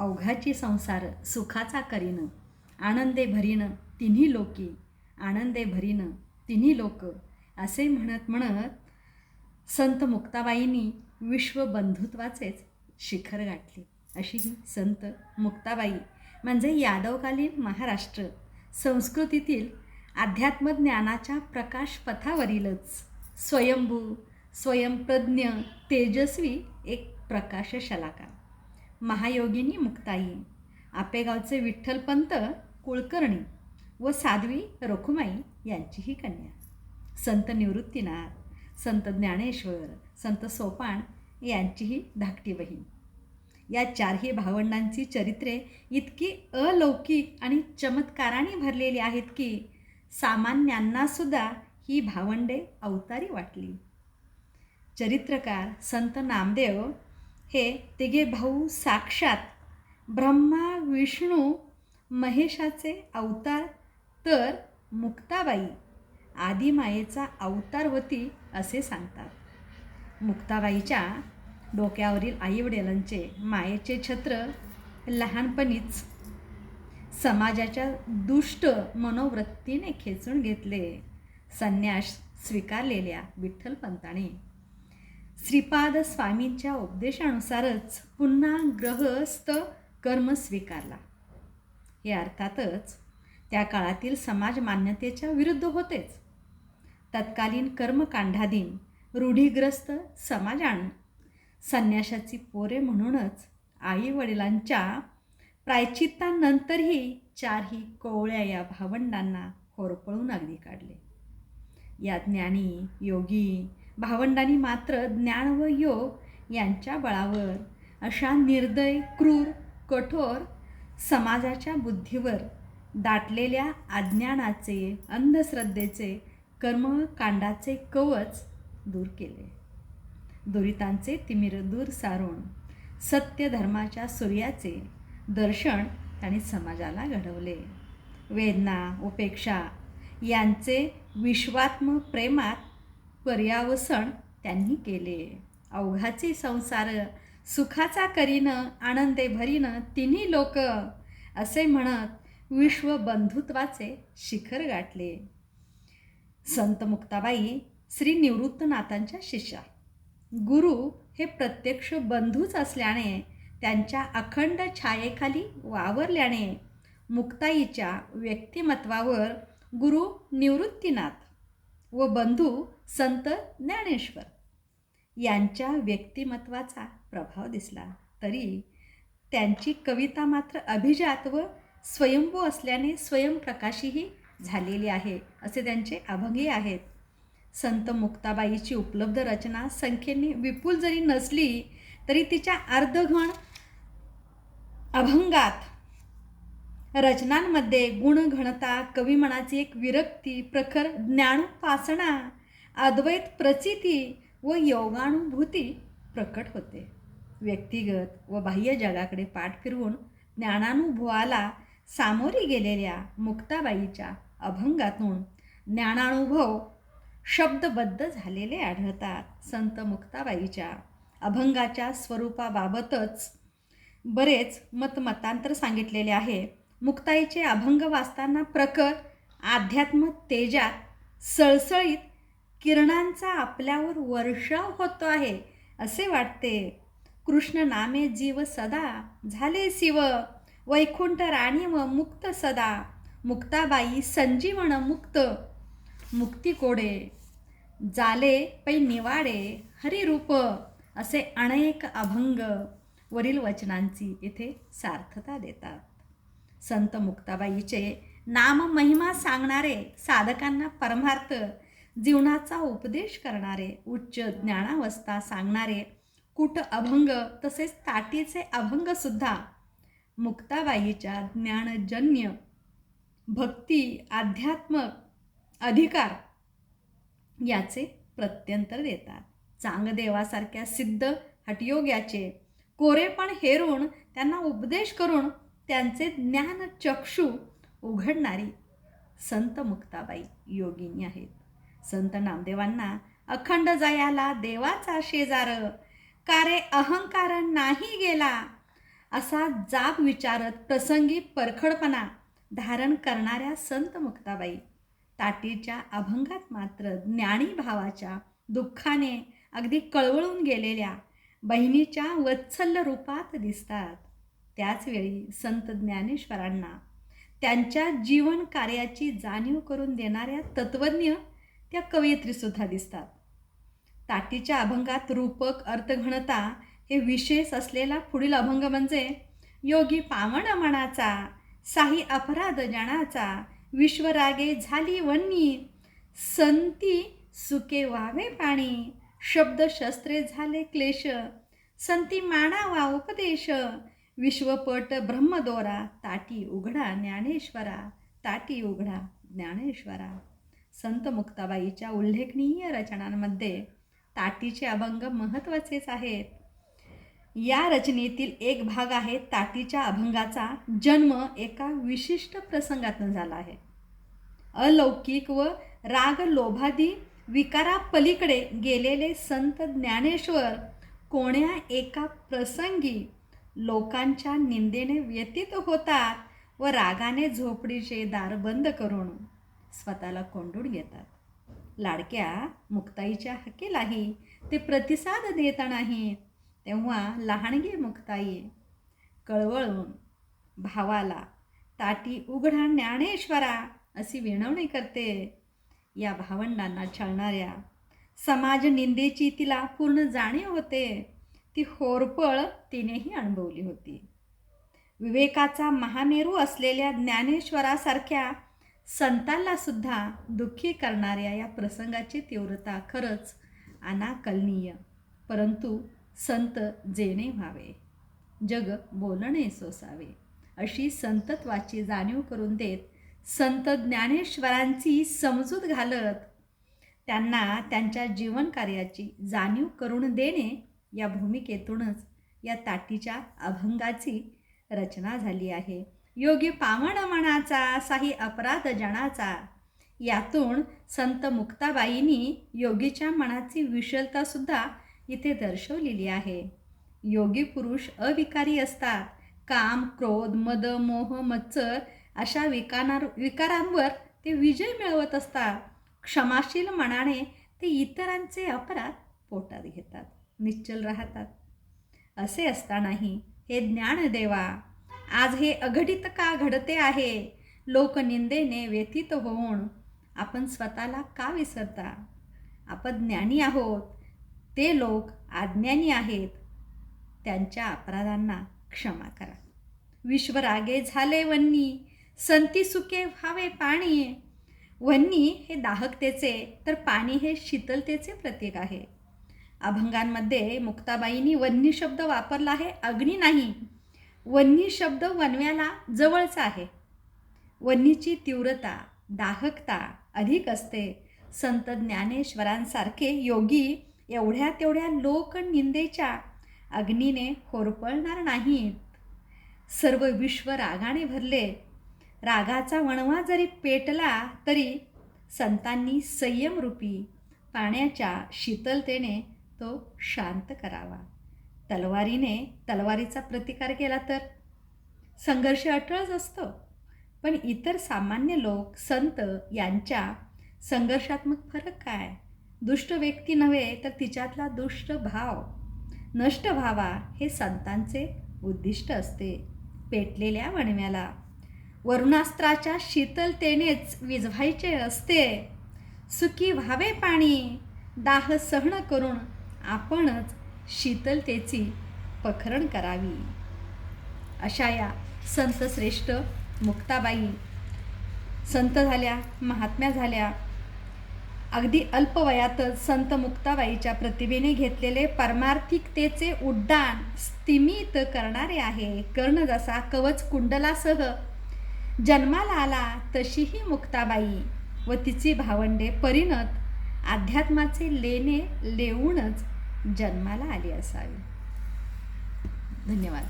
अवघाची संसार सुखाचा करीन आनंदे भरीन तिन्ही लोकी आनंदे भरीन तिन्ही लोक असे म्हणत म्हणत संत मुक्ताबाईंनी विश्वबंधुत्वाचेच शिखर गाठले. अशी ही संत मुक्ताबाई म्हणजे यादवकालीन महाराष्ट्र संस्कृतीतील अध्यात्मज्ञानाच्या प्रकाशपथावरीलच. स्वयंभू स्वयंप्रज्ञ तेजस्वी एक प्रकाश शलाका महायोगिनी मुक्ताई आपेगावचे विठ्ठलपंत कुळकर्णी व साध्वी रखुमाई यांचीही कन्या. संत निवृत्तीनाथ संत ज्ञानेश्वर संत सोपान यांचीही धाकटी बहीण. या चारही भावंडांची चरित्रे इतकी अलौकिक आणि चमत्काराने भरलेली आहेत की सामान्यांनासुद्धा ही भावंडे अवतारी वाटली. चरित्रकार संत नामदेव हे तिघे भाऊ साक्षात ब्रह्मा विष्णू महेशाचे अवतार तर मुक्ताबाई आदिमायेचा अवतार होती असे सांगतात. मुक्ताबाईच्या डोक्यावरील आईवडिलांचे मायेचे छत्र लहानपणीच समाजाच्या दुष्ट मनोवृत्तीने खेचून घेतले. संन्यास स्वीकारलेल्या विठ्ठलपंताने श्रीपाद स्वामींच्या उपदेशानुसारच पुन्हा ग्रहस्थ कर्म स्वीकारला. हे अर्थातच त्या काळातील समाज मान्यतेच्या विरुद्ध होतेच. तत्कालीन कर्मकांडाधीन रूढीग्रस्त समाजानं संन्याशाची पोरे म्हणूनच आई वडिलांच्या प्रायचित्तानंतरही चारही कोवळ्या या भावंडांना होरपळून अगदी काढले. या ज्ञानी योगी भावंडांनी मात्र ज्ञान व योग यांच्या बळावर अशा निर्दय क्रूर कठोर समाजाच्या बुद्धीवर दाटलेल्या अज्ञानाचे अंधश्रद्धेचे कर्मकांडाचे कवच दूर केले. दुरितांचे तिमिर दूर सारून सत्य धर्माच्या सूर्याचे दर्शन त्यांनी समाजाला घडवले. वेदना उपेक्षा यांचे विश्वात्म प्रेमात पर्यावसन त्यांनी केले. अवघाचे संसार सुखाचा करीन आनंदे भरीन तिन्ही लोक असे म्हणत विश्वबंधुत्वाचे शिखर गाठले. संत मुक्ताबाई श्री निवृत्तनाथांच्या शिष्या. गुरु हे प्रत्यक्ष बंधूच असल्याने त्यांच्या अखंड छायेखाली वावरल्याने मुक्ताईच्या व्यक्तिमत्वावर गुरु निवृत्तीनाथ व बंधू संत ज्ञानेश्वर. यांच्या व्यक्तिमत्वाचा प्रभाव दिसला तरी त्यांची कविता मात्र अभिजात व स्वयंभू असल्याने स्वयंप्रकाशीही झालेली आहे असे त्यांचे अभंगी आहेत. संत मुक्ताबाईची उपलब्ध रचना संख्येने विपुल जरी नसली तरी तिच्या अर्धघण अभंगात रचनांमध्ये गुणघनता कविमनाची एक विरक्ती प्रखर ज्ञानोपासना अद्वैत प्रचिती व योगानुभूती प्रकट होते. व्यक्तिगत व बाह्य जगाकडे पाठ फिरवून ज्ञानानुभवाला सामोरी गेलेल्या मुक्ताबाईच्या अभंगातून ज्ञानानुभव शब्दबद्ध झालेले आढळतात. संत मुक्ताबाईच्या अभंगाच्या स्वरूपाबाबतच बरेच मतमतांतर सांगितलेले आहे. मुक्ताईचे अभंग वाचताना प्रखर आध्यात्म तेजात सळसळीत किरणांचा आपल्यावर वर्षाव होतो आहे असे वाटते. कृष्ण नामे जीव सदा झाले शिव. वैकुंठ राणी व मुक्त सदा. मुक्ताबाई संजीवन मुक्त. मुक्ती कोडे. जाले पै निवाडे हरिरूप असे अनेक अभंग वरील वचनांची इथे सार्थता देतात. संत मुक्ताबाईचे नाम महिमा सांगणारे साधकांना परमार्थ जीवनाचा उपदेश करणारे उच्च ज्ञानावस्था सांगणारे कुट अभंग तसेच ताटीचे अभंगसुद्धा मुक्ताबाईच्या ज्ञानजन्य भक्ती अध्यात्म अधिकार याचे प्रत्यंतर देतात. चांगदेवासारख्या सिद्ध हटयोग्याचे कोरेपण हेरून त्यांना उपदेश करून त्यांचे ज्ञान चक्षु उघडणारी संत मुक्ताबाई योगिनी आहेत. संत नामदेवांना अखंड जयाला देवाचा शेजार कारे अहंकार नाही गेला असा जाब विचारत प्रसंगी परखडपणा धारण करणाऱ्या संत मुक्ताबाई ताटीच्या अभंगात मात्र ज्ञानी भावाच्या दुःखाने अगदी कळवळून गेलेल्या बहिणीच्या वत्सल्य रूपात दिसतात. त्याचवेळी संत ज्ञानेश्वरांना त्यांच्या जीवन कार्याची जाणीव करून देणाऱ्या तत्वज्ञ त्या कवयित्रीसुद्धा दिसतात. ताटीच्या अभंगात रूपक अर्थघनता हे विशेष असलेला पुढील अभंग म्हणजे योगी पावण मनाचा साही अपराध जणाचा विश्वरागे झाली वन्नी संती सुके व्हावे पाणी शब्द शस्त्रे झाले क्लेश संती माणावा उपदेश विश्वपट ब्रह्मदोरा ताटी उघडा ज्ञानेश्वरा ताटी उघडा ज्ञानेश्वरा संत मुक्ताबाईच्या उल्लेखनीय रचनांमध्ये ताटीचे अभंग महत्त्वाचेच आहेत या रचनेतील एक भाग आहे ताटीच्या अभंगाचा जन्म एका विशिष्ट प्रसंगातून झाला आहे अलौकिक व राग लोभादी विकारापलीकडे गेलेले संत ज्ञानेश्वर कोण्या एका प्रसंगी लोकांच्या निंदेने व्यतीत होतात व रागाने झोपडीचे दार बंद करून स्वतःला कोंडून घेतात. लाडक्या मुक्ताईच्या हकेलाही ते प्रतिसाद देत नाहीत तेव्हा लहानगी मुक्ताई कळवळून भावाला ताटी उघडा ज्ञानेश्वरा अशी विनवणी करते. या भावंडांना छळणाऱ्या समाज निंदेची तिला पूर्ण जाणीव होते. ती होरपळ तिनेही अनुभवली होती. विवेकाचा महामेरू असलेल्या ज्ञानेश्वरासारख्या संतांना सुद्धा दुःखी करणाऱ्या या प्रसंगाची तीव्रता खरंच अनाकलनीय परंतु संत जेणे व्हावे. जग बोलणे सोसावे अशी संतत्वाची जाणीव करून देत संत ज्ञानेश्वरांची समजूत घालत त्यांना त्यांच्या जीवनकार्याची जाणीव करून देणे या भूमिकेतूनच या ताटीच्या अभंगाची रचना झाली आहे. योगी पावण मनाचा साही अपराध जणाचा यातून संत मुक्ताबाईंनी योगीच्या मनाची विशलतासुद्धा इथे दर्शवलेली आहे. योगी पुरुष अविकारी असतात. काम क्रोध मद मोह मत्सर अशा विकानार विकारांवर ते विजय मिळवत असतात. क्षमाशील मनाने ते इतरांचे अपराध पोटात घेतात. निश्चल राहतात. असे असतानाही हे ज्ञान देवा आज हे अघटित का घडते आहे? लोकनिंदेने व्यथित होऊन आपण स्वतःला का विसरता? आपण ज्ञानी आहोत. ते लोक आज्ञानी आहेत. त्यांच्या अपराधांना क्षमा करा. विश्वरागे झाले वन्नी संती सुके व्हावे पाणी. वन्नी हे दाहकतेचे तर पाणी हे शीतलतेचे प्रतीक आहे. अभंगांमध्ये मुक्ताबाईंनी वन्नी शब्द वापरला आहे अग्नी नाही. वन्नी शब्द वनव्याला जवळचा आहे. वन्नीची तीव्रता दाहकता अधिक असते. संत ज्ञानेश्वरांसारखे योगी एवढ्या तेवढ्या लोकनिंदेच्या अग्नीने होरपळणार नाहीत सर्व विश्व रागाने भरले. रागाचा वणवा जरी पेटला तरी संतांनी संयमरूपी पाण्याच्या शीतलतेने तो शांत करावा. तलवारीने तलवारीचा प्रतिकार केला तर? संघर्ष अटळच असतो. पण इतर सामान्य लोक संत यांच्या संघर्षात्मक फरक काय? दुष्ट व्यक्ती नव्हे तर तिच्यातला दुष्ट भाव. नष्ट व्हावा हे संतांचे उद्दिष्ट असते. पेटलेल्या वणव्याला. वरुणास्त्राच्या शीतलतेनेच विझवायचे असते. सुकी व्हावे पाणी. दाह सहन करून आपणच शीतलतेची पखरण करावी. अशा या संतश्रेष्ठ मुक्ताबाई संत झाल्या महात्म्या झाल्या. अगदी अल्पवयातच संत मुक्ताबाईच्या प्रतिभेने घेतलेले परमार्थिकतेचे उड्डाण स्तिमित करणारे आहे. कर्ण जसा कवच कुंडलासह जन्माला आला तशीही मुक्ताबाई व तिची भावंडे परिणत अध्यात्माचे लेणे लेवूनच जन्माला आली असावी. धन्यवाद.